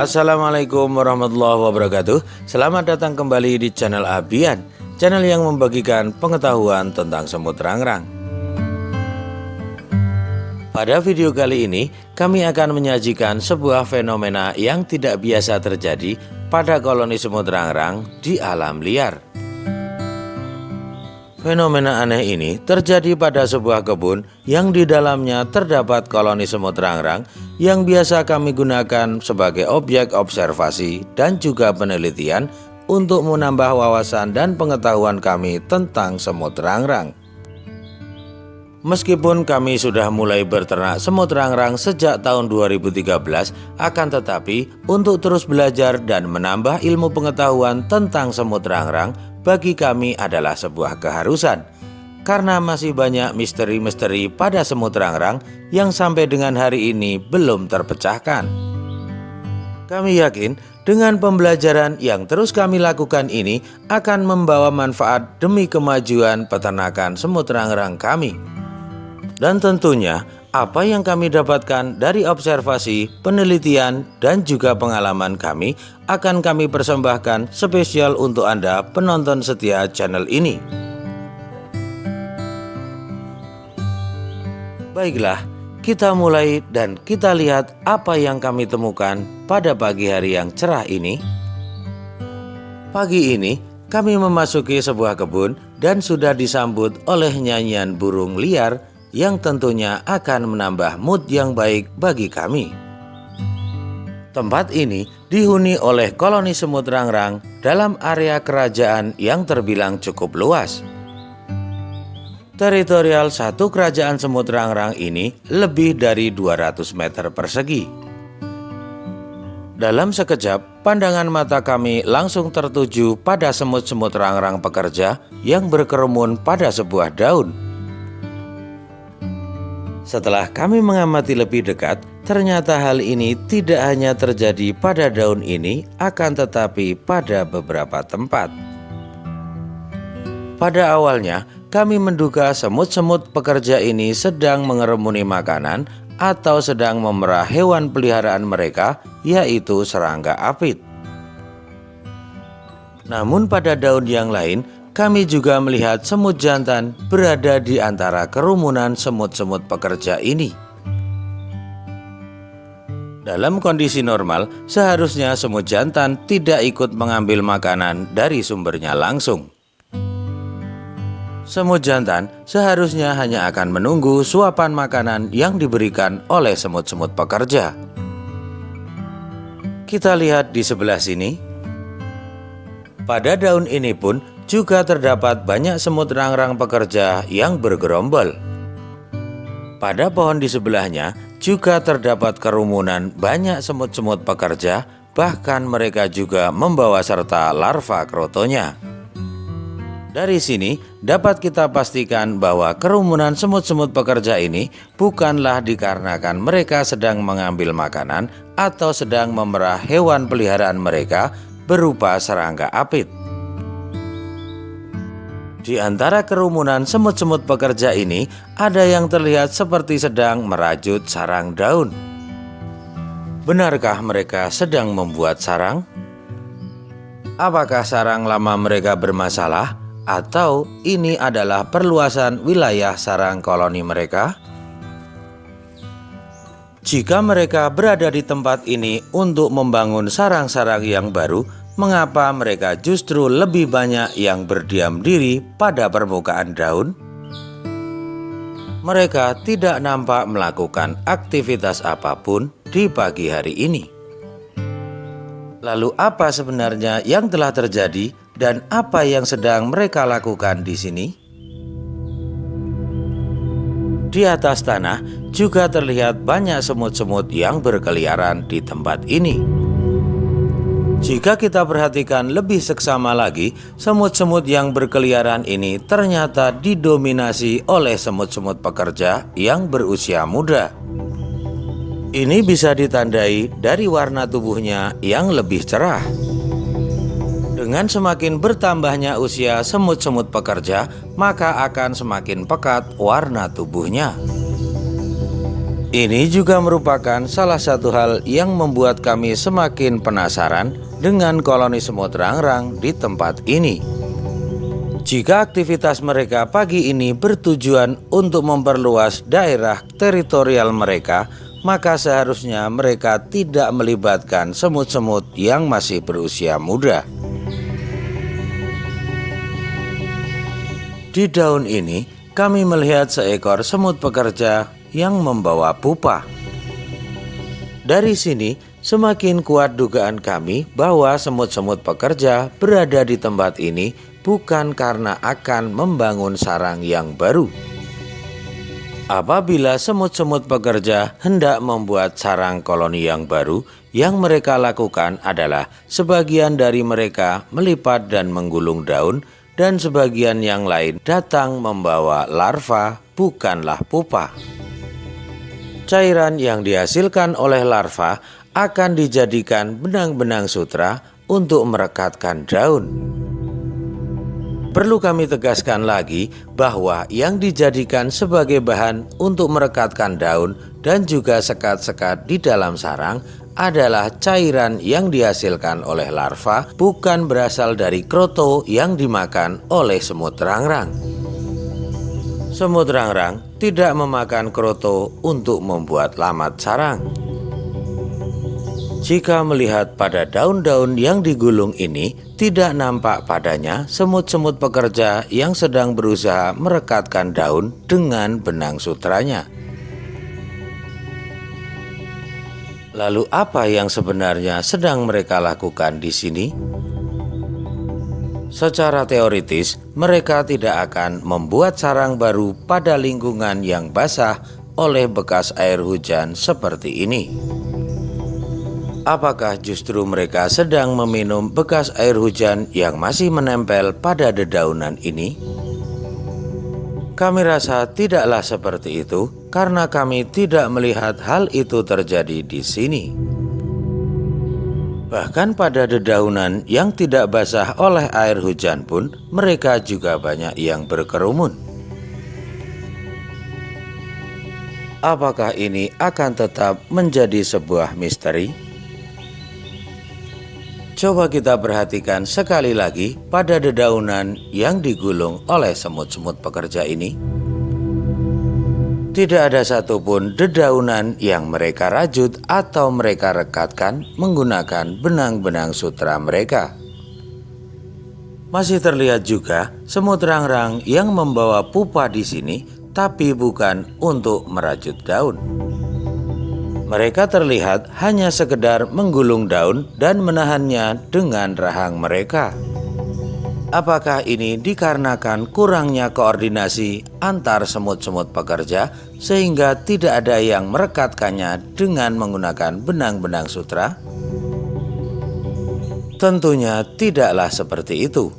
Assalamualaikum warahmatullahi wabarakatuh. Selamat datang kembali di channel Abian Channel yang membagikan pengetahuan tentang semut rangrang. Pada video kali ini kami akan menyajikan sebuah fenomena yang tidak biasa terjadi pada koloni semut rangrang di alam liar Fenomena aneh ini terjadi pada sebuah kebun yang di dalamnya terdapat koloni semut rangrang yang biasa kami gunakan sebagai objek observasi dan juga penelitian untuk menambah wawasan dan pengetahuan kami tentang semut rangrang. Meskipun kami sudah mulai berternak semut rangrang sejak tahun 2013, akan tetapi untuk terus belajar dan menambah ilmu pengetahuan tentang semut rangrang, bagi kami adalah sebuah keharusan karena masih banyak misteri-misteri pada semut rangrang yang sampai dengan hari ini belum terpecahkan. Kami yakin dengan pembelajaran yang terus kami lakukan ini akan membawa manfaat demi kemajuan peternakan semut rangrang kami. Dan tentunya apa yang kami dapatkan dari observasi, penelitian, dan juga pengalaman kami akan kami persembahkan spesial untuk Anda penonton setia channel ini. Baiklah, kita mulai dan kita lihat apa yang kami temukan pada pagi hari yang cerah ini. Pagi ini, kami memasuki sebuah kebun dan sudah disambut oleh nyanyian burung liar yang tentunya akan menambah mood yang baik bagi kami. Tempat ini dihuni oleh koloni semut rangrang dalam area kerajaan yang terbilang cukup luas. Teritorial satu kerajaan semut rangrang ini lebih dari 200 meter persegi. Dalam sekejap, pandangan mata kami langsung tertuju pada semut-semut rangrang pekerja yang berkerumun pada sebuah daun. Setelah kami mengamati lebih dekat, ternyata hal ini tidak hanya terjadi pada daun ini, akan tetapi pada beberapa tempat. Pada awalnya, kami menduga semut-semut pekerja ini sedang mengerumuni makanan atau sedang memerah hewan peliharaan mereka, yaitu serangga apit. Namun pada daun yang lain, kami juga melihat semut jantan berada di antara kerumunan semut-semut pekerja ini. Dalam kondisi normal, seharusnya semut jantan tidak ikut mengambil makanan dari sumbernya langsung. Semut jantan seharusnya hanya akan menunggu suapan makanan yang diberikan oleh semut-semut pekerja. Kita lihat di sebelah sini. Pada daun ini pun juga terdapat banyak semut rangrang pekerja yang bergerombol. Pada pohon di sebelahnya juga terdapat kerumunan banyak semut-semut pekerja, bahkan mereka juga membawa serta larva krotonya. Dari sini dapat kita pastikan bahwa kerumunan semut-semut pekerja ini bukanlah dikarenakan mereka sedang mengambil makanan atau sedang memerah hewan peliharaan mereka berupa serangga apit. Di antara kerumunan semut-semut pekerja ini, ada yang terlihat seperti sedang merajut sarang daun. Benarkah mereka sedang membuat sarang? Apakah sarang lama mereka bermasalah, atau ini adalah perluasan wilayah sarang koloni mereka? Jika mereka berada di tempat ini untuk membangun sarang-sarang yang baru, mengapa mereka justru lebih banyak yang berdiam diri pada permukaan daun? Mereka tidak nampak melakukan aktivitas apa pun di pagi hari ini. Lalu, apa sebenarnya yang telah terjadi, dan apa yang sedang mereka lakukan di sini? Di atas tanah juga terlihat banyak semut-semut yang berkeliaran di tempat ini. Jika kita perhatikan lebih seksama lagi, semut-semut yang berkeliaran ini ternyata didominasi oleh semut-semut pekerja yang berusia muda. Ini bisa ditandai dari warna tubuhnya yang lebih cerah. Dengan semakin bertambahnya usia semut-semut pekerja, maka akan semakin pekat warna tubuhnya. Ini juga merupakan salah satu hal yang membuat kami semakin penasaran dengan koloni semut rangrang di tempat ini. Jika aktivitas mereka pagi ini bertujuan untuk memperluas daerah teritorial mereka, maka seharusnya mereka tidak melibatkan semut-semut yang masih berusia muda. Di daun ini, kami melihat seekor semut pekerja yang membawa pupa. Dari sini, semakin kuat dugaan kami bahwa semut-semut pekerja berada di tempat ini bukan karena akan membangun sarang yang baru. Apabila semut-semut pekerja hendak membuat sarang koloni yang baru, yang mereka lakukan adalah sebagian dari mereka melipat dan menggulung daun, dan sebagian yang lain datang membawa larva, bukanlah pupa cairan yang dihasilkan oleh larva akan dijadikan benang-benang sutra untuk merekatkan daun. Perlu kami tegaskan lagi bahwa yang dijadikan sebagai bahan untuk merekatkan daun dan juga sekat-sekat di dalam sarang adalah cairan yang dihasilkan oleh larva, bukan berasal dari kroto yang dimakan oleh semut rangrang. Semut rangrang tidak memakan kroto untuk membuat lamat sarang. Jika melihat pada daun-daun yang digulung ini, tidak nampak padanya semut-semut pekerja yang sedang berusaha merekatkan daun dengan benang sutranya. Lalu, apa yang sebenarnya sedang mereka lakukan di sini? Secara teoritis, mereka tidak akan membuat sarang baru pada lingkungan yang basah oleh bekas air hujan seperti ini. Apakah justru mereka sedang meminum bekas air hujan yang masih menempel pada dedaunan ini? Kami rasa tidaklah seperti itu karena kami tidak melihat hal itu terjadi di sini. Bahkan pada dedaunan yang tidak basah oleh air hujan pun, mereka juga banyak yang berkerumun. Apakah ini akan tetap menjadi sebuah misteri? Coba kita perhatikan sekali lagi pada dedaunan yang digulung oleh semut-semut pekerja ini. Tidak ada satupun dedaunan yang mereka rajut atau mereka rekatkan menggunakan benang-benang sutra mereka. Masih terlihat juga semut rangrang yang membawa pupa di sini, tapi bukan untuk merajut daun. Mereka terlihat hanya sekedar menggulung daun dan menahannya dengan rahang mereka. Apakah ini dikarenakan kurangnya koordinasi antar semut-semut pekerja sehingga tidak ada yang merekatkannya dengan menggunakan benang-benang sutra? Tentunya tidaklah seperti itu,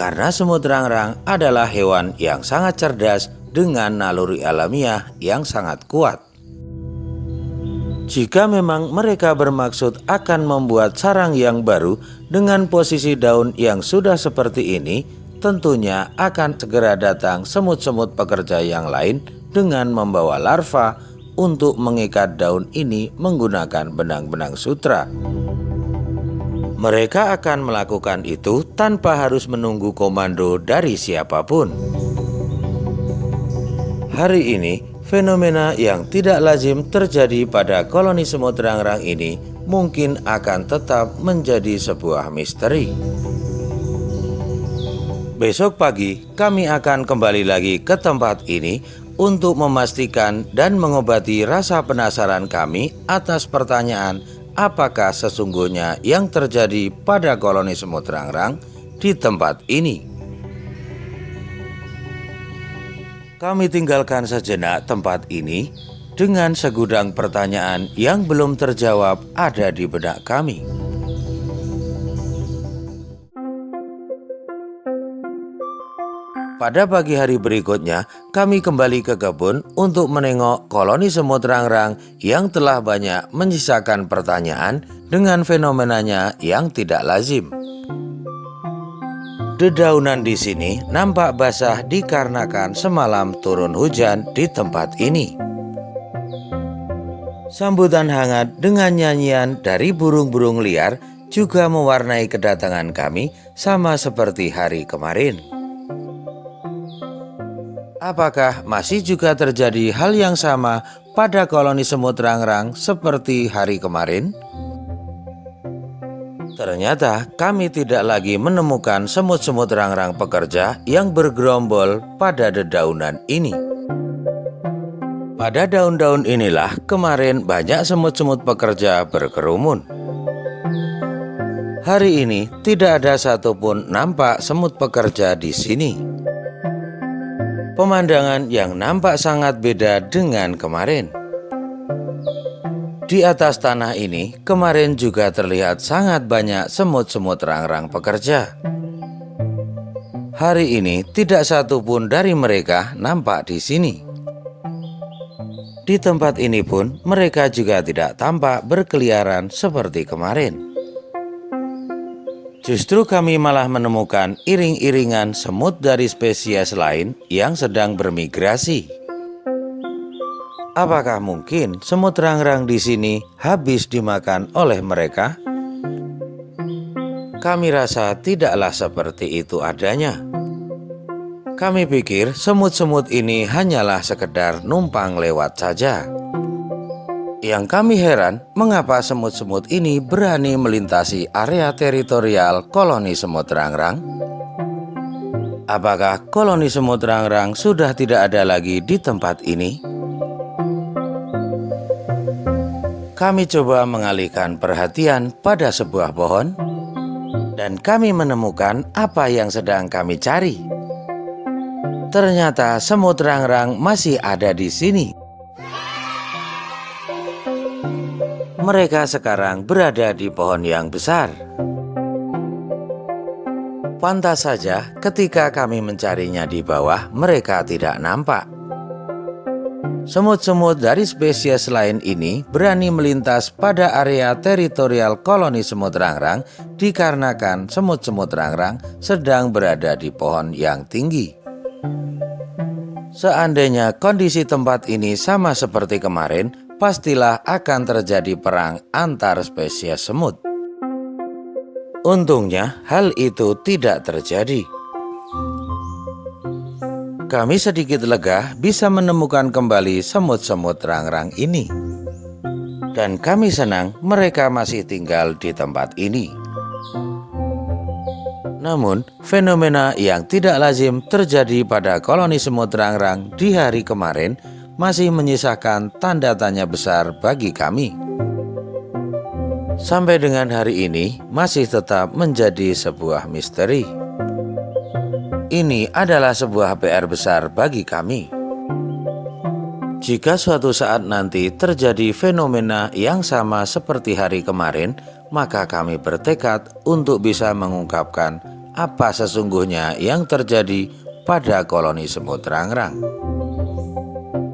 karena semut rangrang adalah hewan yang sangat cerdas dengan naluri alamiah yang sangat kuat. Jika memang mereka bermaksud akan membuat sarang yang baru dengan posisi daun yang sudah seperti ini, tentunya akan segera datang semut-semut pekerja yang lain dengan membawa larva untuk mengikat daun ini menggunakan benang-benang sutra. Mereka akan melakukan itu tanpa harus menunggu komando dari siapa pun. Hari ini, fenomena yang tidak lazim terjadi pada koloni semut rangrang ini mungkin akan tetap menjadi sebuah misteri. Besok pagi, kami akan kembali lagi ke tempat ini untuk memastikan dan mengobati rasa penasaran kami atas pertanyaan apakah sesungguhnya yang terjadi pada koloni semut rangrang di tempat ini. Kami tinggalkan sejenak tempat ini dengan segudang pertanyaan yang belum terjawab ada di benak kami. Pada pagi hari berikutnya, kami kembali ke kebun untuk menengok koloni semut rangrang yang telah banyak menyisakan pertanyaan dengan fenomenanya yang tidak lazim. Dedaunan di sini nampak basah dikarenakan semalam turun hujan di tempat ini. Sambutan hangat dengan nyanyian dari burung-burung liar juga mewarnai kedatangan kami sama seperti hari kemarin. Apakah masih juga terjadi hal yang sama pada koloni semut rangrang seperti hari kemarin? Ternyata kami tidak lagi menemukan semut-semut rangrang pekerja yang bergerombol pada dedaunan ini. Pada daun-daun inilah kemarin banyak semut-semut pekerja berkerumun. Hari ini tidak ada satupun nampak semut pekerja di sini. Pemandangan yang nampak sangat beda dengan kemarin. Di atas tanah ini kemarin juga terlihat sangat banyak semut-semut rangrang pekerja. Hari ini tidak satupun dari mereka nampak di sini. Di tempat ini pun mereka juga tidak tampak berkeliaran seperti kemarin. Justru kami malah menemukan iring-iringan semut dari spesies lain yang sedang bermigrasi. Apakah mungkin semut rangrang di sini habis dimakan oleh mereka? Kami rasa tidaklah seperti itu adanya. Kami pikir semut-semut ini hanyalah sekedar numpang lewat saja. Yang kami heran, mengapa semut-semut ini berani melintasi area teritorial koloni semut rangrang? Apakah koloni semut rangrang sudah tidak ada lagi di tempat ini? Kami coba mengalihkan perhatian pada sebuah pohon, dan kami menemukan apa yang sedang kami cari. Ternyata semut rangrang masih ada di sini. mereka sekarang berada di pohon yang besar. Pantas saja, ketika kami mencarinya di bawah, mereka tidak nampak. Semut-semut dari spesies lain ini berani melintas pada area teritorial koloni semut rangrang dikarenakan semut-semut rangrang sedang berada di pohon yang tinggi. Seandainya kondisi tempat ini sama seperti kemarin, pastilah akan terjadi perang antar spesies semut. Untungnya, hal itu tidak terjadi. Kami sedikit lega bisa menemukan kembali semut-semut rang-rang ini. Dan kami senang mereka masih tinggal di tempat ini. Namun, fenomena yang tidak lazim terjadi pada koloni semut rang-rang di hari kemarin masih menyisakan tanda tanya besar bagi kami. Sampai dengan hari ini, masih tetap menjadi sebuah misteri. Ini adalah sebuah PR besar bagi kami. Jika suatu saat nanti terjadi fenomena yang sama seperti hari kemarin, maka kami bertekad untuk bisa mengungkapkan apa sesungguhnya yang terjadi pada koloni semut rangrang.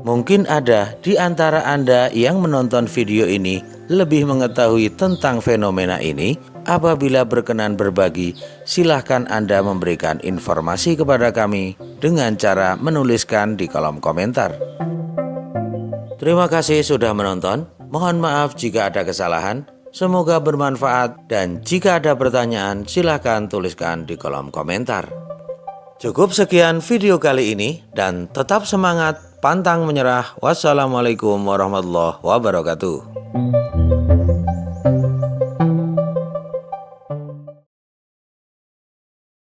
Mungkin ada di antara Anda yang menonton video ini lebih mengetahui tentang fenomena ini. Apabila berkenan berbagi, silahkan Anda memberikan informasi kepada kami dengan cara menuliskan di kolom komentar. Terima kasih sudah menonton. Mohon maaf jika ada kesalahan. Semoga bermanfaat dan jika ada pertanyaan silahkan tuliskan di kolom komentar. Cukup sekian video kali ini dan tetap semangat pantang menyerah. Wassalamualaikum warahmatullahi wabarakatuh.